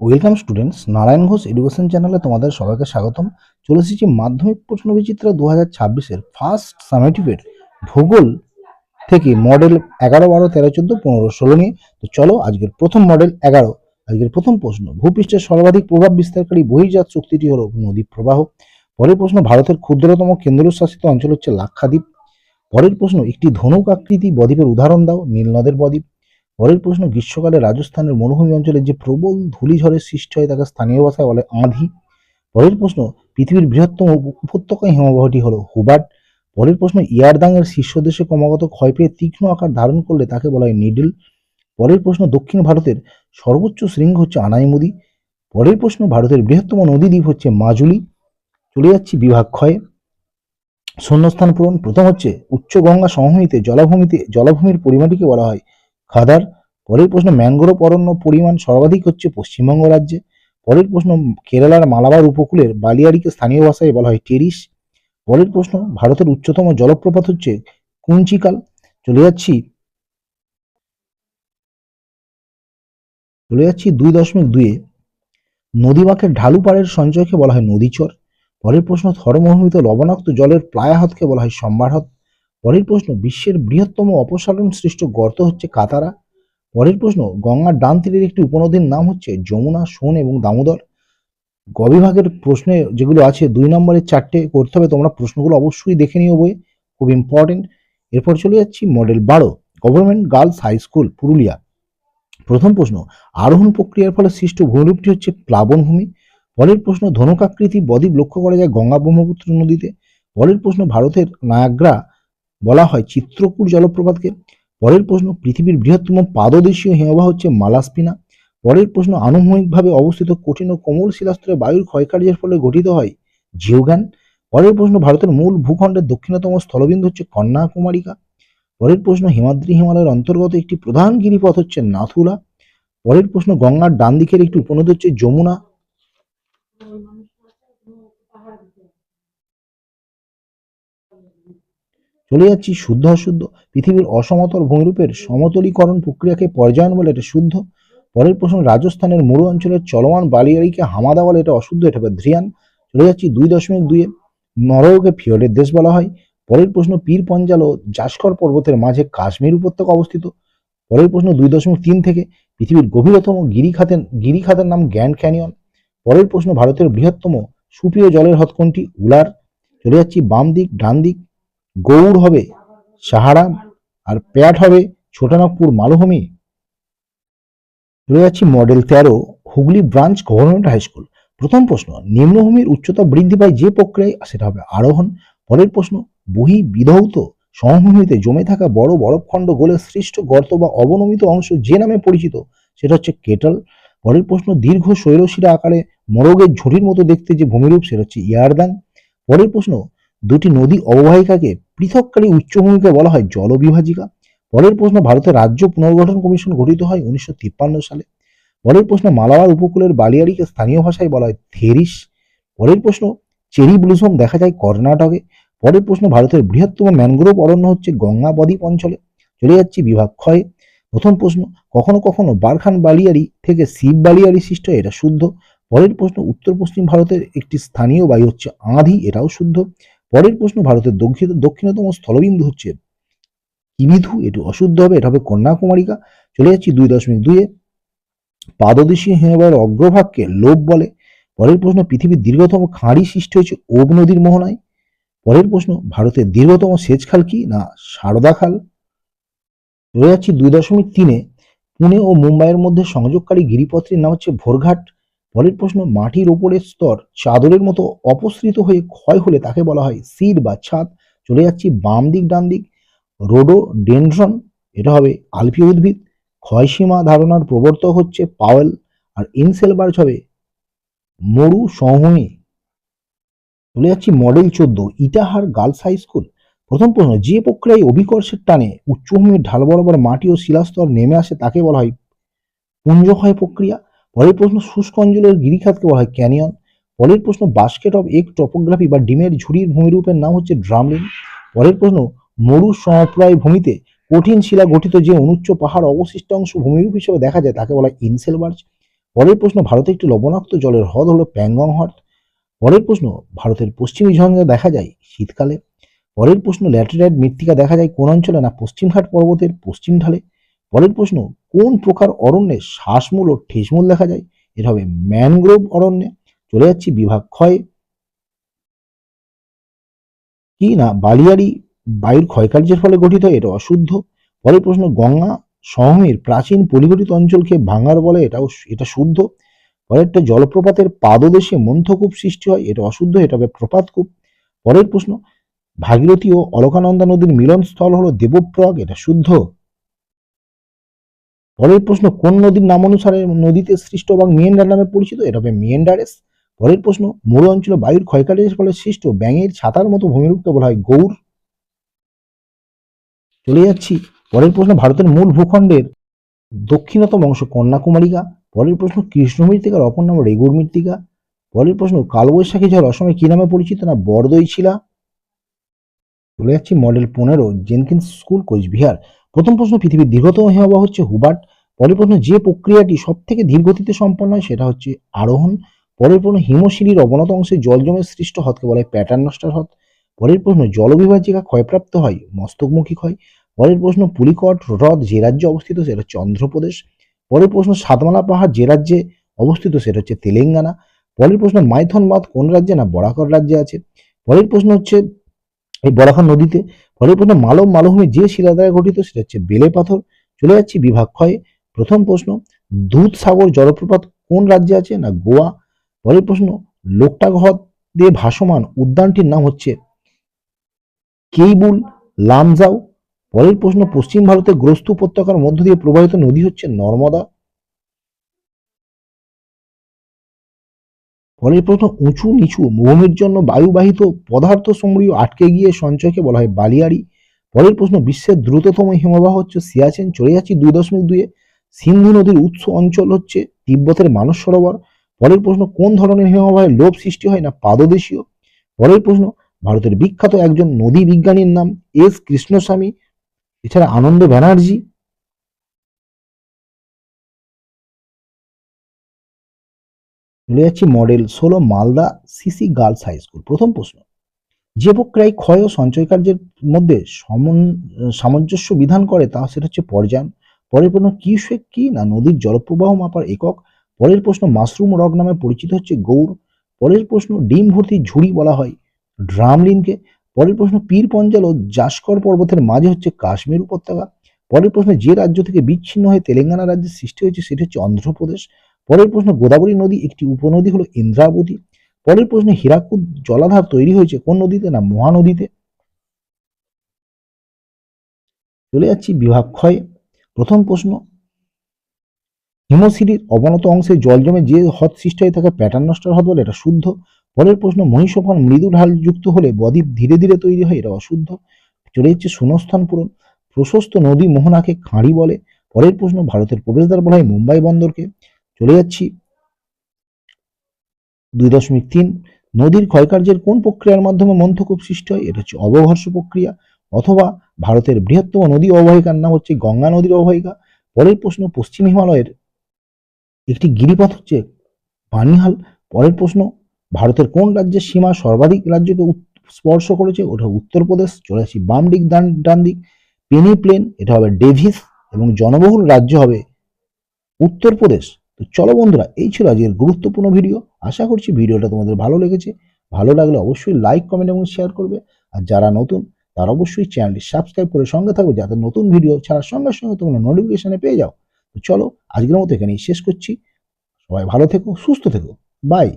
Welcome students Narayan Ghosh education চ্যানেলে তোমাদের সবাইকে স্বাগতম। চলে এসেছি মাধ্যমিক প্রশ্ন বিচিত্রা দু হাজার ছাব্বিশের ফার্স্ট সামেটিভের ভূগোল থেকে মডেল এগারো, বারো, তেরো, চোদ্দ, পনেরো, ষোলো নিয়ে। তো চলো আজকের প্রথম মডেল এগারো, আজকের প্রথম প্রশ্ন। ভূপৃষ্ঠের সর্বাধিক প্রভাব বিস্তারকারী বহির্জাত শক্তিটি হলো নদী প্রবাহ। পরের প্রশ্ন, ভারতের ক্ষুদ্রতম কেন্দ্রশাসিত অঞ্চল হচ্ছে লাক্ষাদ্বীপ। পরের প্রশ্ন, একটি ধনুক আকৃতি বদ্বীপের উদাহরণ দাও নীলনদের বদ্বীপ। পরের প্রশ্ন, গ্রীষ্মকালে রাজস্থানের মরুভূমি অঞ্চলে যে প্রবল ধূলিঝড়ের সৃষ্টি হয় তাকে স্থানীয় ভাষায় বলে আঁধি। পরের প্রশ্ন, পৃথিবীর বৃহত্তম উপ- উপত্যকা হিমবাহটি হলো হুবার্ট পরের প্রশ্ন, ইয়ারদাংয়ের শীর্ষদেশে ক্রমাগত ক্ষয় পেয়ে তীক্ষ্ণ আকার ধারণ করলে তাকে বলা হয় নিডল। পরের প্রশ্ন, দক্ষিণ ভারতের সর্বোচ্চ শৃঙ্গ হচ্ছে আনাইমুদি। পরের প্রশ্ন, ভারতের বৃহত্তম নদী দ্বীপ হচ্ছে মাজুলি। চলে যাচ্ছি বিভাগ ক্ষয়ে। শূন্যস্থান পূরণ, প্রথম হচ্ছে উচ্চ গঙ্গা সমভূমিতে জলাভূমিতে, জলাভূমির পরিমাণটিকে বলা হয় খাদার, পরের প্রশ্ন ম্যানগ্রোভ অরণ্য পরিমাণ সর্বাধিক হচ্ছে পশ্চিমবঙ্গ রাজ্যে। পরের প্রশ্ন কেরালার মালাবার উপকূলের বালিয়াড়িকে স্থানীয় ভাষায় বলা হয় টেরিস পরের প্রশ্ন ভারতের উচ্চতম জলপ্রপাত হচ্ছে কুঞ্চিকাল। চলে যাচ্ছি চলে যাচ্ছি দুই দশমিক দুয়ে নদীবাঁকের ঢালু পাড়ের সঞ্চয়কে বলা হয় নদীচর। পরের প্রশ্ন থরমোহমিত লবণাক্ত জলের প্লায়াহতকে বলা হয় সম্বারহত পরের প্রশ্ন, বিশ্বের বৃহত্তম অপসারণ সৃষ্ট গর্ত হচ্ছে কাতারা। পরের প্রশ্ন, গঙ্গার ডান তীরের একটি উপনদীর নাম হচ্ছে যমুনা, সোন এবং দামোদর। গবিভাগের প্রশ্নে যেগুলো আছে, দুই নম্বরের চারটে করতে হবে, তোমরা প্রশ্নগুলো অবশ্যই দেখে নিও বই খুব ইম্পর্টেন্ট এরপর চলে যাচ্ছি মডেল বারো government girls high school Purulia. প্রথম প্রশ্ন, আরোহণ প্রক্রিয়ার ফলে সৃষ্ট ভূমিরূপটি হচ্ছে প্লাবনভূমি। পরের প্রশ্ন, ধনুকাকৃতি বদ্বীপ লক্ষ্য করা যায় গঙ্গা ব্রহ্মপুত্র নদীতে। পরের প্রশ্ন, ভারতের নায়াগ্রা বলা হয় চিত্রকূট জলপ্রপাতকে। পরের প্রশ্ন, পৃথিবীর বৃহত্তম পাদদেশীয় হিমবাহ হচ্ছে মালাস্পিনা। পরের প্রশ্ন, আনুভূমিকভাবে অবস্থিত কঠিন ও কোমল শিলাস্তরে বায়ুর ক্ষয়কার্যের ফলে গঠিত হয় জিওগ্যান। পরের প্রশ্ন, ভারতের মূল ভূখণ্ডের দক্ষিণতম স্থলবিন্দু হচ্ছে কন্যাকুমারিকা। পরের প্রশ্ন, হিমাদ্রি হিমালয়ের অন্তর্গত একটি প্রধান গিরিপথ হচ্ছে নাথুলা। পরের প্রশ্ন, গঙ্গার ডান দিকের একটি উপনদী হচ্ছে যমুনা। চলে যাচ্ছি শুদ্ধ অশুদ্ধ। পৃথিবীর অসমতল ভূমিরূপের সমতলীকরণ প্রক্রিয়াকে পর্যায়ন বলে এটা শুদ্ধ। পরের প্রশ্ন, রাজস্থানের মরু অঞ্চলের চলমান বালিয়াড়িকে হামাদা বলে এটা অশুদ্ধ, এটা ধ্রিয়ান চলে যাচ্ছি দুই দশমিক দুইয়ে। নরওয়েকে ফিওরের দেশ বলা হয়। পরের প্রশ্ন, পীর পঞ্জাল ও জাস্কর পর্বতের মাঝে কাশ্মীর উপত্যকা অবস্থিত। পরের প্রশ্ন, দুই দশমিক তিন থেকে। পৃথিবীর গভীরতম গিরিখাতের গিরিখাতের নাম গ্র্যান্ড ক্যানিয়ন। পরের প্রশ্ন, ভারতের বৃহত্তম সুপ্রিয় জলের হ্রদ উলার। চলে যাচ্ছি বাম দিক, ডান দিক। গৌড় হবে, সাহারা আর প্যাট হবে ছোটনাগপুর মালভূমি। চলে যাচ্ছি মডেল তেরো, Hooghly branch government high school প্রথম প্রশ্ন, নিম্নভূমির উচ্চতা বৃদ্ধি পায় যে প্রক্রিয়ায় সেটা হবে আরোহণ। পরের প্রশ্ন, বহি বিধৌত, সমভূমিতে জমে থাকা বড় বরফখণ্ড গোলে সৃষ্ট গর্ত বা অবনমিত অংশ যে নামে পরিচিত, সেটা হচ্ছে কেটল। পরের প্রশ্ন, দীর্ঘ শৈলশিরা আকারে মরগের ঝুড়ির মতো দেখতে যে ভূমিরূপ, সেটা হচ্ছে ইয়ারদাং। পরের প্রশ্ন, দুটি নদী অববাহিকাকে পৃথককারী উচ্চভূমিকে বলা হয় জলবিভাজিকা। পরের প্রশ্ন, ভারতের রাজ্য পুনর্গঠন কমিশন গঠিত হয় উনিশশো তিপ্পান্ন সালে। পরের প্রশ্ন, মালাবার উপকূলের বালিয়াড়িকে স্থানীয় ভাষায় বলা হয় থেরিস। পরের প্রশ্ন, চেরি ব্লুসম দেখা যায় কর্ণাটকে। পরের প্রশ্ন, ভারতের বৃহত্তম ম্যানগ্রোভ অরণ্য হচ্ছে গঙ্গা বদ্বীপ অঞ্চলে। চলে যাচ্ছি বিভাগ ক্ষয়। প্রথম প্রশ্ন, কখনো কখনো বারখান বালিয়ারি থেকে শিব বালিয়ারি সৃষ্ট, এটা শুদ্ধ। পরের প্রশ্ন, উত্তর পশ্চিম ভারতের একটি স্থানীয় বায়ু হচ্ছে আঁধি, এটাও শুদ্ধ। পরের প্রশ্ন, ভারতের দক্ষিণ দক্ষিণতম স্থলবিন্দু হচ্ছে কিমিধু এটি অশুদ্ধ হবে, এটা হবে কন্যাকুমারিকা। চলে যাচ্ছি দুই দশমিক দুইয়ে। পাদদেশীয় হিমবাহের অগ্রভাগকে লোভ বলে। পরের প্রশ্ন, পৃথিবীর দীর্ঘতম খাঁড়ি সৃষ্টি হয়েছে ওব নদীর মোহনায়। পরের প্রশ্ন, ভারতের দীর্ঘতম সেচ খাল কি? না, সারদা খাল। চলে যাচ্ছি দুই দশমিক তিনে। পুনে ও মুম্বাইয়ের মধ্যে সংযোগকারী গিরিপথটির নাম হচ্ছে ভোরঘাট। পরের প্রশ্ন মাটির ওপরের স্তর চাদরের মতো অপসৃত হয়ে ক্ষয় হলে তাকে বলা হয় সিড বা ছাদ। চলে যাচ্ছি বাম দিক, ডান দিক। রোডোডেনড্রন, এটা হবে আলপি উদ্ভিদ। ক্ষয়সীমা ধারণার প্রবর্তক হচ্ছে পাওয়েল আর ইনসেলবার্জ হবে মরু সমভূমি চলে যাচ্ছি মডেল চোদ্দ, ইটাহার গার্লস হাই স্কুল। প্রথম প্রশ্ন, যে প্রক্রিয়ায় অভিকর্ষের টানে উচ্চভূমির ঢাল বরাবর মাটি ও শিলাস্তর নেমে আসে তাকে বলা হয় পুঞ্জক্ষয় প্রক্রিয়া। পরের প্রশ্ন শুষ্ক অঞ্চলের গিরিখাতকে বলা হয় ক্যানিয়ন। পরের প্রশ্ন বাস্কেট অফ এগ টপোগ্রাফি বা ডিমের ঝুড়ির ভূমিরূপের নাম হচ্ছে ড্রামলিন। পরের প্রশ্ন মরু সমপ্রায় ভূমিতে কঠিন শিলা গঠিত যে অনুচ্চ পাহাড় অবশিষ্ট অংশ ভূমিরূপ হিসেবে দেখা যায়, তাকে বলা হয় ইনসেলবার্জ পরের প্রশ্ন ভারতে একটি লবণাক্ত জলের হ্রদ হলো প্যাংগং হ্রদ পরের প্রশ্ন ভারতের পশ্চিমী ঝঞ্ঝা দেখা যায় শীতকালে। পরের প্রশ্ন ল্যাটেরাইট মৃত্তিকা দেখা যায় কোন অঞ্চলে না পশ্চিমঘাট পর্বতের পশ্চিম ঢালে। পরের প্রশ্ন কোন প্রকার অরণ্যে শ্বাসমূল ও ঠেসমূল দেখা যায়? এটা হবে ম্যানগ্রোভ অরণ্যে। চলে যাচ্ছি বিভাগ ক্ষয়। কি না বালিয়াড়ি বায়ুর ক্ষয়কার্যের ফলে গঠিত হয়, এটা অশুদ্ধ। পরের প্রশ্ন গঙ্গা সমভূমির প্রাচীন পরিগঠিত অঞ্চলকে ভাঙার বলে? এটাও এটা শুদ্ধ। পরেরটা জলপ্রপাতের পাদদেশে মন্থকূপ সৃষ্টি হয়। এটা অশুদ্ধ এটা হবে প্রপাতকূপ। পরের প্রশ্ন ভাগীরথী ও অলকানন্দা নদীর মিলনস্থল হলো দেবপ্রয়াগ। এটা শুদ্ধ। পরের প্রশ্ন, কোন নদীর নাম অনুসারে নদীতে সৃষ্ট এবং মিয়েন্ডার নামে পরিচিত? এটা হবে মিয়েন্ডারেস। পরের প্রশ্ন, মরু অঞ্চলে বায়ুর ক্ষয়কার্যের ফলে সৃষ্ট ব্যাঙের ছাতার মতো ভূমিরূপকে বলা হয় গৌর চলে যাচ্ছি। পরের প্রশ্ন, ভারতের মূল ভূখণ্ডের দক্ষিণতম অংশ কন্যাকুমারিকা পরের প্রশ্ন কৃষ্ণ মৃত্তিকার অপর নাম রেগুর মৃত্তিকা পরের প্রশ্ন, কালবৈশাখী ঝড় অসময়ে কি নামে পরিচিত না বরদই ছিলা চলে যাচ্ছি মডেল পনেরো, জেনকিন্স স্কুল, কোচবিহার। প্রথম প্রশ্ন পৃথিবীর দীর্ঘতম হিমবাহ হচ্ছে হুবার্ট। পরের প্রশ্ন যে প্রক্রিয়াটি সব থেকে ধীরগতিতে সম্পন্ন হয় সেটা হচ্ছে আরোহণ। পরের প্রশ্ন হিমশিলির অবনত অংশে জল জমে সৃষ্ট হ্রদকে বলা হয় প্যাটার্ন নষ্টার হ্রদ। পরের প্রশ্ন জলবিভাজিকা ক্ষয়প্রাপ্ত হয়, মস্তকমুখী ক্ষয়। পরের প্রশ্ন পুলিকট হ্রদ যে রাজ্যে অবস্থিত সেটা হচ্ছে অন্ধ্রপ্রদেশ। পরের প্রশ্ন সাতমালা পাহাড় যে রাজ্যে অবস্থিত সেটা হচ্ছে তেলেঙ্গানা। পরের প্রশ্ন মাইথন বাঁধ কোন রাজ্যে না বরাকর রাজ্যে আছে। পরের প্রশ্ন হচ্ছে এই বরাকর নদীতে পরের প্রশ্ন মালব মালভূমি যে শিলা দ্বারা গঠিত, সেটা হচ্ছে বেলে পাথর। চলে যাচ্ছি বিভাগ ক্ষয়ে প্রথম প্রশ্ন, দুধ সাগর জলপ্রপাত কোন রাজ্যে আছে না গোয়া? পরের প্রশ্ন লোকটাক হ্রদ দিয়ে ভাসমান উদ্যানটির নাম হচ্ছে কেইবুল লামজাও। পরের প্রশ্ন, পশ্চিম ভারতের গ্রস্ত উপত্যকার মধ্য দিয়ে প্রবাহিত নদী হচ্ছে নর্মদা। পরের প্রশ্ন উঁচু নিচু ভূমির জন্য বায়ুবাহিত পদার্থ সমূহ আটকে গিয়ে সঞ্চয়কে বলা হয় বালিয়াড়ি। পরের প্রশ্ন, বিশ্বের দ্রুততম হিমবাহ হচ্ছে সিয়াচেন, চলে যাচ্ছি দুই দশমিক দুয়ে সিন্ধু নদীর উৎস অঞ্চল হচ্ছে তিব্বতের মানস সরোবর। পরের প্রশ্ন, কোন ধরনের হিমবাহের লোভ সৃষ্টি হয় না পাদদেশীয়? পরের প্রশ্ন, ভারতের বিখ্যাত একজন নদী বিজ্ঞানীর নাম এস কৃষ্ণস্বামী, এছাড়া আনন্দ ব্যানার্জি চলে যাচ্ছি মডেল ষোলো Malda CC girls high school প্রথম প্রশ্ন। যে প্রক্রিয়ায় ক্ষয় ও সঞ্চয় কার্যের মধ্যে সমন, সামঞ্জস্য বিধান করে, তা সেটা হচ্ছে পর্যায়ন পরের প্রশ্ন, কি সে কি না নদীর জলপ্রবাহ মাপার একক? পরের প্রশ্ন, মাশরুম রগ নামে পরিচিত হচ্ছে গৌর। পরের প্রশ্ন, ডিম ভর্তি ঝুড়ি বলা হয় ড্রামলিনকে। পরের প্রশ্ন, পীর পঞ্জাল ও জাস্কর পর্বতের মাঝে হচ্ছে কাশ্মীর উপত্যকা। পরের প্রশ্ন, যে রাজ্য থেকে বিচ্ছিন্ন হয়ে তেলেঙ্গানা রাজ্যের সৃষ্টি হয়েছে, সেটি হচ্ছে অন্ধ্রপ্রদেশ। পরের প্রশ্ন গোদাবরী নদী একটি উপনদী হলো ইন্দ্রাবতী। পরের প্রশ্ন হীরাকুদ জলাধার তৈরি হয়েছে কোন নদীতে না মহানদীতে? চলে যাচ্ছি বিভাগ ক্ষয় প্রথম প্রশ্ন, হিমশিরির অবনত অংশে জল জমে যে হ্রদ সৃষ্টি হয়ে থাকে প্যাটার্ন নষ্টার হ্রদ বলে, এটা শুদ্ধ। পরের প্রশ্ন মহিষফন মৃদু ঢাল যুক্ত হলে বদ্বীপ ধীরে ধীরে তৈরি হয়, এটা অশুদ্ধ। চলে যাচ্ছে শূন্যস্থান পূরণ। প্রশস্ত নদী মোহনাকে খাঁড়ি বলে। পরের প্রশ্ন, ভারতের প্রবেশদ্বার বলা হয় মুম্বাই বন্দরকে। চলে যাচ্ছি। দুই দশমিক তিন, নদীর ক্ষয়কার্যের কোন প্রক্রিয়ার মাধ্যমে মন্থকূপ সৃষ্টি হয়? এটা হচ্ছে অবঘর্ষ প্রক্রিয়া অথবা ভারতের বৃহত্তম নদী অববাহিকার নাম হচ্ছে গঙ্গা নদীর অববাহিকা। পরের প্রশ্ন, পশ্চিম হিমালয়ের একটি গিরিপথ হচ্ছে পানিহাল। পরের প্রশ্ন, ভারতের কোন রাজ্যের সীমা সর্বাধিক রাজ্যকে স্পর্শ করেছে? ওটা উত্তরপ্রদেশ, চলে আসি বাম দিক, ডান ডান দিক। পেনি প্লেন এটা হবে ডেভিস এবং জনবহুল রাজ্য হবে উত্তরপ্রদেশ। তো চলো বন্ধুরা, এই ছিল আজকের গুরুত্বপূর্ণ ভিডিও আশা করছি ভিডিওটা তোমাদের ভালো লেগেছে। ভালো লাগলে অবশ্যই লাইক কমেন্ট এবং শেয়ার করবে। আর যারা নতুন, তারা অবশ্যই চ্যানেলটি সাবস্ক্রাইব করে সঙ্গে থাকবে যাতে নতুন ভিডিও ছাড়ার সঙ্গে সঙ্গে তোমরা নোটিফিকেশানে পেয়ে যাও। তো চলো, আজকের মতো এখানেই শেষ করছি। সবাই ভালো থেকো, সুস্থ থেকো। বাই